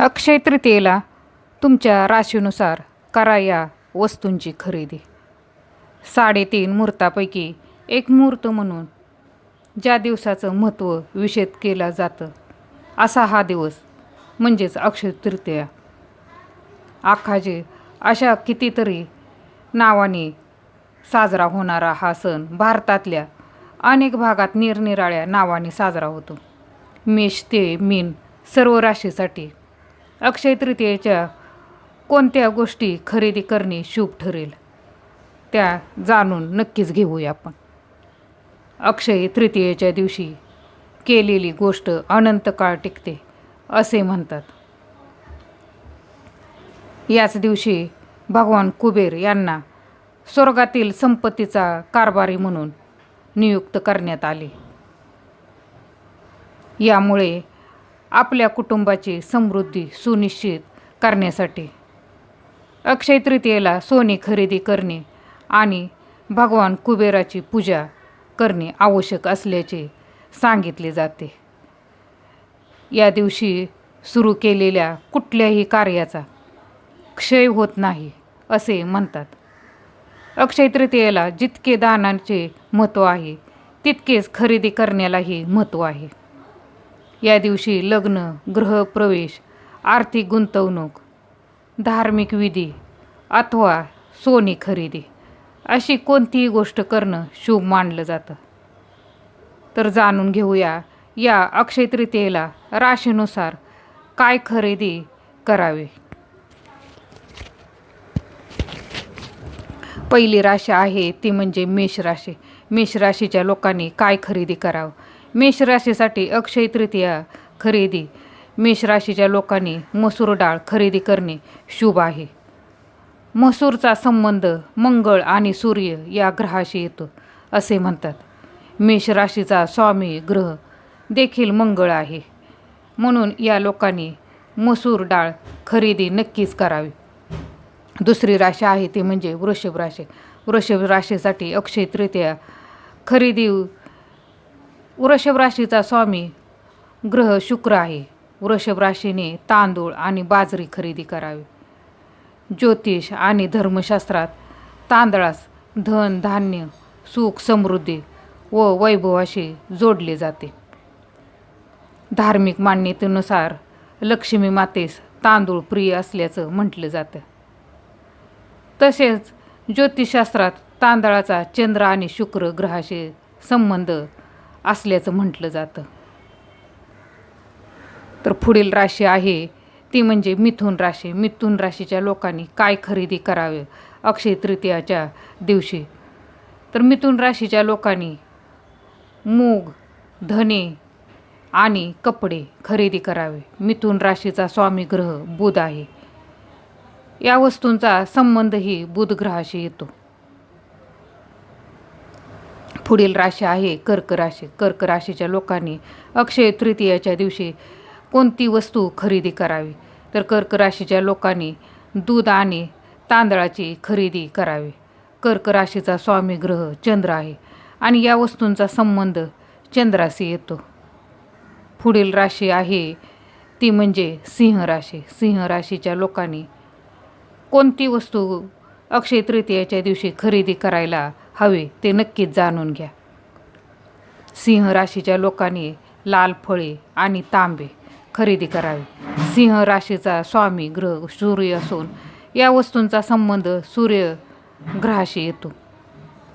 अक्षय तृतीयेला तुमच्या राशीनुसार करा या वस्तूंची खरेदी. साडेतीन मुहूर्तापैकी एक मुहूर्त म्हणून ज्या दिवसाचं महत्त्व विषेद केलं जातं असा हा दिवस म्हणजेच अक्षय तृतीया. आखाजे अशा कितीतरी नावाने साजरा होणारा हा सण भारतातल्या अनेक भागात निरनिराळ्या नावाने साजरा होतो. मेष ते मीन सर्व राशीसाठी अक्षय तृतीयेच्या कोणत्या गोष्टी खरेदी करणे शुभ ठरेल त्या जाणून नक्कीच घेऊया आपण. अक्षय तृतीयेच्या दिवशी केलेली गोष्ट अनंत काळ टिकते असे म्हणतात. याच दिवशी भगवान कुबेर यांना स्वर्गातील संपत्तीचा कारभारी म्हणून नियुक्त करण्यात आले. यामुळे आपल्या कुटुंबाची समृद्धी सुनिश्चित करण्यासाठी. अक्षय तृतीयेला सोने खरेदी करणे आणि भगवान कुबेराची पूजा करणे आवश्यक असल्याचे सांगितले जाते. या दिवशी सुरू केलेल्या कुठल्याही कार्याचा क्षय होत नाही असे म्हणतात. अक्षय तृतीयेला जितके दानाचे महत्त्व आहे तितकेच खरेदी करण्यालाही महत्त्व आहे. या दिवशी लग्न गृहप्रवेश आर्थिक गुंतवणूक धार्मिक विधी अथवा सोने खरेदी अशी कोणतीही गोष्ट करणं शुभ मानलं जातं. तर जाणून घेऊया या अक्षय तृतीयेला राशीनुसार काय खरेदी करावी? पहिली राशी आहे ती म्हणजे मेष राशी. मेष राशीच्या लोकांनी काय खरेदी करावं? मेष राशीसाठी अक्षय तृतीया खरेदी. मेष राशीच्या लोकांनी मसूर डाळ खरेदी करणे शुभ आहे. मसूरचा संबंध मंगळ आणि सूर्य या ग्रहाशी येतो असे म्हणतात. मेष राशीचा स्वामी ग्रह देखील मंगळ आहे. म्हणून या लोकांनी मसूर डाळ खरेदी नक्कीच करावी. दुसरी राशी आहे ती म्हणजे वृषभ राशी. वृषभ राशीसाठी अक्षय तृतीया खरेदी वृषभ राशीचा स्वामी ग्रह शुक्र आहे. वृषभ राशीने तांदूळ आणि बाजरी खरेदी करावी. ज्योतिष आणि धर्मशास्त्रात तांदळास धन धान्य सुख समृद्धी व वैभवाशी जोडले जाते. धार्मिक मान्यतेनुसार लक्ष्मी मातेस तांदूळ प्रिय असल्याचं म्हटलं जातं. तसेच ज्योतिषशास्त्रात तांदळाचा चंद्र आणि शुक्र ग्रहाशी संबंध असल्याचं म्हटलं जातं. तर पुढील राशी आहे ती म्हणजे मिथुन राशी. मिथुन राशीच्या लोकांनी काय खरेदी करावे? अक्षय तृतीयाच्या दिवशी. तर मिथुन राशीच्या लोकांनी मूग धने आणि कपडे खरेदी करावे. मिथुन राशीचा स्वामी ग्रह बुध आहे. या वस्तूंचा संबंधही बुध ग्रहाशी येतो. पुढील राशी आहे कर्क राशी. कर्क राशीच्या लोकांनी अक्षय तृतीयाच्या दिवशी कोणती वस्तू खरेदी करावी? तर कर्क राशीच्या लोकांनी दूध आणि तांदळाची खरेदी करावी. कर्क राशीचा स्वामी ग्रह चंद्र आहे आणि या वस्तूंचा संबंध चंद्राशी येतो. पुढील राशी आहे ती म्हणजे सिंह राशी. सिंह राशीच्या लोकांनी कोणती वस्तू अक्षय तृतीयाच्या दिवशी खरेदी करायला हवे ते नक्कीच जाणून घ्या. सिंह राशीच्या लोकांनी लाल फळे आणि तांबे खरेदी करावे. सिंह राशीचा स्वामी ग्रह सूर्य असून या वस्तूंचा संबंध सूर्य ग्रहाशी येतो.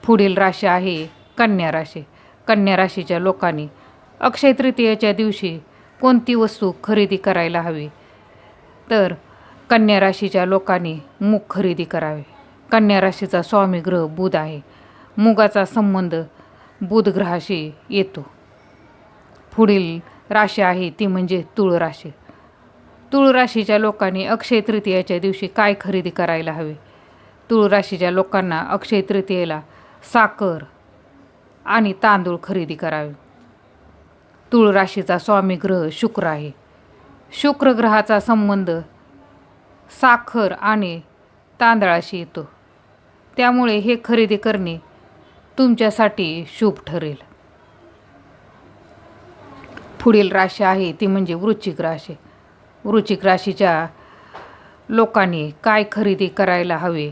पुढील राशी आहे कन्या राशी. कन्या राशीच्या लोकांनी अक्षय तृतीयेच्या दिवशी कोणती वस्तू खरेदी करायला हवी? तर कन्या राशीच्या लोकांनी मूग खरेदी करावे. कन्या राशीचा स्वामी ग्रह बुध आहे. मुगाचा संबंध बुध ग्रहाशी येतो. पुढील राशी आहे ती म्हणजे तुळ राशी. तुळ राशीच्या लोकांनी अक्षय तृतीयाच्या दिवशी काय खरेदी करायला हवे? तुळ राशीच्या लोकांना अक्षय तृतीयेला साखर आणि तांदूळ खरेदी करावे. तुळ राशीचा स्वामी ग्रह शुक्र आहे. शुक्र ग्रहाचा संबंध साखर आणि तांदळाशी येतो. त्यामुळे हे खरेदी करणे तुमच्यासाठी शुभ ठरेल. पुढील राशी आहे ती म्हणजे वृश्चिक राशी. वृश्चिक राशीच्या लोकांनी काय खरेदी करायला हवे?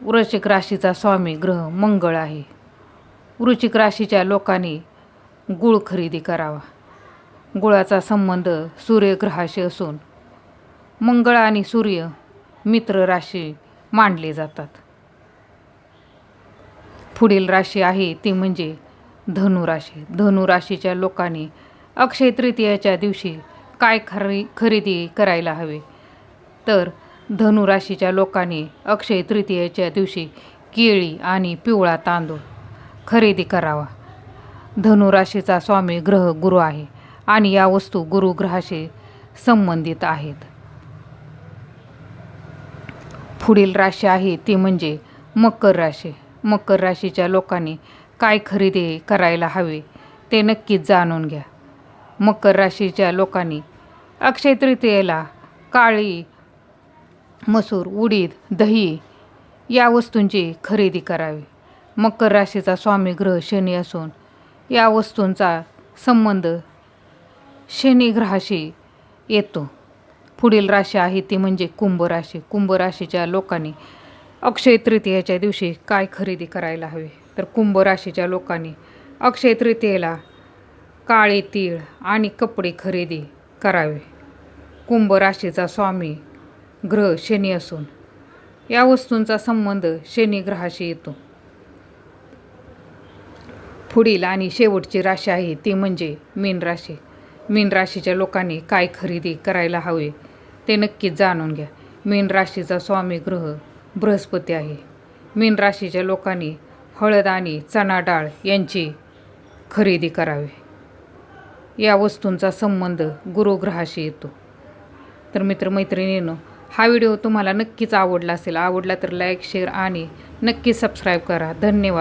वृश्चिक राशीचा स्वामी ग्रह मंगळ आहे. वृश्चिक राशीच्या लोकांनी गुळ खरेदी करावा. गुळाचा संबंध सूर्यग्रहाशी असून मंगळ आणि सूर्य मित्र राशी मानले जातात. पुढील राशी आहे ती म्हणजे धनुराशी धनुराशीच्या लोकांनी अक्षय तृतीयाच्या दिवशी काय खरी खरेदी करायला हवे? तर धनुराशीच्या लोकांनी अक्षय तृतीयेच्या दिवशी केळी आणि पिवळा तांदूळ खरेदी करावा. धनुराशीचा स्वामी ग्रह गुरु आहे आणि या वस्तू गुरुग्रहाशी संबंधित आहेत. पुढील राशी आहे ती म्हणजे मकर राशी. मकर राशीच्या लोकांनी काय खरेदी करायला हवे ते नक्कीच जाणून घ्या. मकर राशीच्या लोकांनी अक्षय तृतीयेला काळी मसूर उडीद दही या वस्तूंची खरेदी करावी. मकर राशीचा स्वामी ग्रह शनी असून या वस्तूंचा संबंध शनी ग्रहाशी येतो. पुढील राशी आहे ती म्हणजे कुंभ राशी. कुंभ राशीच्या लोकांनी अक्षय तृतीयेच्या दिवशी काय खरेदी करायला हवी? तर कुंभ राशीच्या लोकांनी अक्षय तृतीयेला काळे तीळ आणि कपडे खरेदी करावे. कुंभ राशीचा स्वामी ग्रह शनी असून या वस्तूंचा संबंध शनी ग्रहाशी येतो. पुढील आणि शेवटची राशी आहे ती म्हणजे मीन राशी. मीन राशीच्या लोकांनी काय खरेदी करायला हवे ते नक्कीच जाणून घ्या. मीन राशीचा स्वामी ग्रह बृहस्पती आहे. मीन राशीच्या लोकांनी हळद आणि चणा डाळ यांची खरेदी करावी. या वस्तूंचा संबंध गुरुग्रहाशी येतो. तर मित्रमैत्रिणीनं हा व्हिडिओ तुम्हाला नक्कीच आवडला असेल. आवडला तर लाईक शेअर आणि नक्की सबस्क्राईब करा. धन्यवाद.